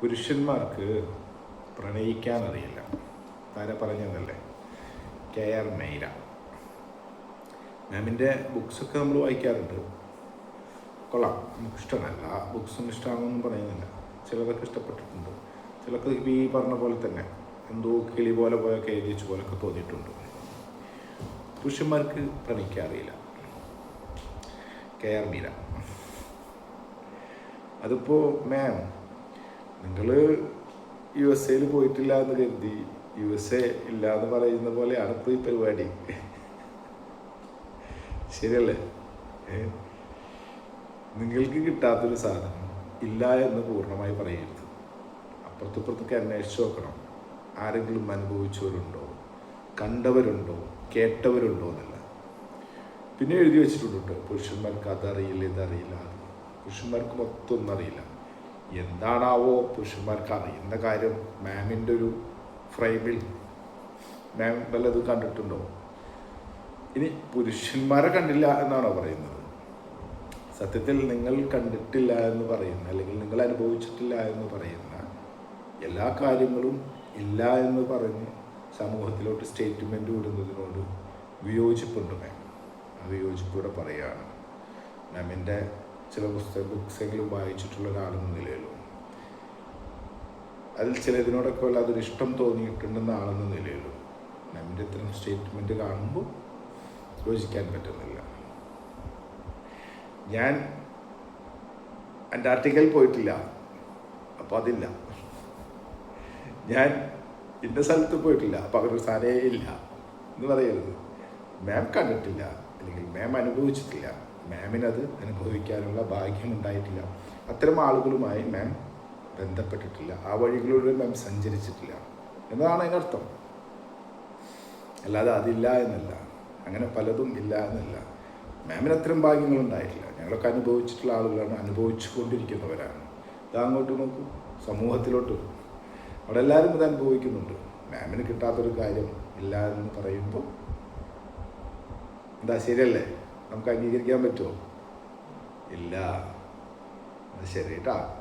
പുരുഷന്മാർക്ക് പ്രണയിക്കാൻ അറിയില്ല താര പറഞ്ഞതല്ലേ? K R Meera. മാമിന്റെ ബുക്സൊക്കെ നമ്മൾ വായിക്കാറുണ്ട്. കൊള്ളാം. നമുക്ക് ഇഷ്ടമല്ല. ആ ബുക്സും ഇഷ്ടമാണെന്നൊന്നും പറയുന്നില്ല. ചിലതൊക്കെ ഇഷ്ടപ്പെട്ടിട്ടുണ്ട്. ചിലർക്ക് ഈ പറഞ്ഞ പോലെ തന്നെ എന്തോ കിളി പോലെ പോയൊക്കെ എഴുതി വെച്ച പോലൊക്കെ തോന്നിയിട്ടുണ്ട്. പുരുഷന്മാർക്ക് പ്രണയിക്കാൻ അറിയില്ല കെ ആർ മീര. അതിപ്പോൾ മാം നിങ്ങൾ യു എസ് എയിൽ പോയിട്ടില്ല എന്ന് കരുതി. യു എസ് എ ഇല്ല എന്ന് പറയുന്ന പോലെ ഇപ്പോൾ ഈ പരിപാടി. ശരിയല്ലേ? നിങ്ങൾക്ക് കിട്ടാത്തൊരു സാധനം ഇല്ല എന്ന് പൂർണമായി പറയരുത്. അപ്പുറത്തിപ്പുറത്തൊക്കെ അന്വേഷിച്ച് നോക്കണം. ആരെങ്കിലും അനുഭവിച്ചവരുണ്ടോ? കണ്ടവരുണ്ടോ? കേട്ടവരുണ്ടോ എന്നല്ല. പിന്നെ എഴുതി വെച്ചിട്ടുണ്ട് പുരുഷന്മാർക്ക് അതറിയില്ല ഇതറിയില്ല. പുരുഷന്മാർക്ക് മൊത്തം ഒന്നും അറിയില്ല. എന്താണാവോ പുരുഷന്മാർക്ക് അറിയുന്ന കാര്യം മാമിന്റെ ഒരു ഫ്രെയിമിൽ മാം വല്ലതും കണ്ടിട്ടുണ്ടോ? ഇനി പുരുഷന്മാരെ കണ്ടില്ല എന്നാണോ പറയുന്നത്? സത്യത്തിൽ നിങ്ങൾ കണ്ടിട്ടില്ല എന്ന് പറയുന്ന അല്ലെങ്കിൽ നിങ്ങൾ അനുഭവിച്ചിട്ടില്ല എന്ന് പറയുന്ന എല്ലാ കാര്യങ്ങളും ഇല്ല എന്ന് പറഞ്ഞ് സമൂഹത്തിലോട്ട് സ്റ്റേറ്റ്മെന്റ് വിടുന്നതിനോട് വിയോജിപ്പുണ്ട് മാം. ആ വിയോജിപ്പൂടെ പറയുകയാണ്. മാമിന്റെ ചില പുസ്തക ബുക്സെങ്കിലും വായിച്ചിട്ടുള്ള ഒരാളെന്ന നിലയിലും. അതിൽ ചിലതിനോടൊക്കെ വല്ലാതൊരു ഇഷ്ടം തോന്നിയിട്ടുണ്ടെന്ന ആളെന്ന നിലയിലും. നമ്മുടെ ഇത്തരം സ്റ്റേറ്റ്മെന്റ് കാണുമ്പോൾ യോജിക്കാൻ പറ്റുന്നില്ല. ഞാൻ അന്റാർട്ടിക്കയിൽ പോയിട്ടില്ല. അപ്പോൾ അതില്ല. ഞാൻ ഇന്ന സ്ഥലത്ത് പോയിട്ടില്ല. അപ്പോൾ അവരൊരു സാരേ ഇല്ല. എന്ന് പറയരുത്. മാം കണ്ടിട്ടില്ല. അല്ലെങ്കിൽ മാം അനുഭവിച്ചിട്ടില്ല. മാമിനത് അനുഭവിക്കാനുള്ള ഭാഗ്യം ഉണ്ടായിട്ടില്ല അത്തരം ആളുകളുമായി മാം ബന്ധപ്പെട്ടിട്ടില്ല. ആ വഴികളിലൂടെ മാം സഞ്ചരിച്ചിട്ടില്ല. എന്നതാണ് അതിനർത്ഥം അല്ലാതെ അതില്ല എന്നല്ല. അങ്ങനെ പലതും ഇല്ല എന്നല്ല. മാമിന് അത്തരം ഭാഗ്യങ്ങളുണ്ടായിട്ടില്ല. ഞങ്ങളൊക്കെ അനുഭവിച്ചിട്ടുള്ള ആളുകളാണ്. അനുഭവിച്ചു കൊണ്ടിരിക്കുന്നവരാണ് ഇതങ്ങോട്ട് നോക്കൂ. സമൂഹത്തിലോട്ട് അവിടെ എല്ലാവരും ഇത് അനുഭവിക്കുന്നുണ്ട്. മാമിന് കിട്ടാത്തൊരു കാര്യം ഇല്ല എന്ന് പറയുമ്പോൾ എന്താ ശരിയല്ലേ? നമുക്ക് അംഗീകരിക്കാൻ പറ്റുമോ? ഇല്ല. അത് ശരി കേട്ടാ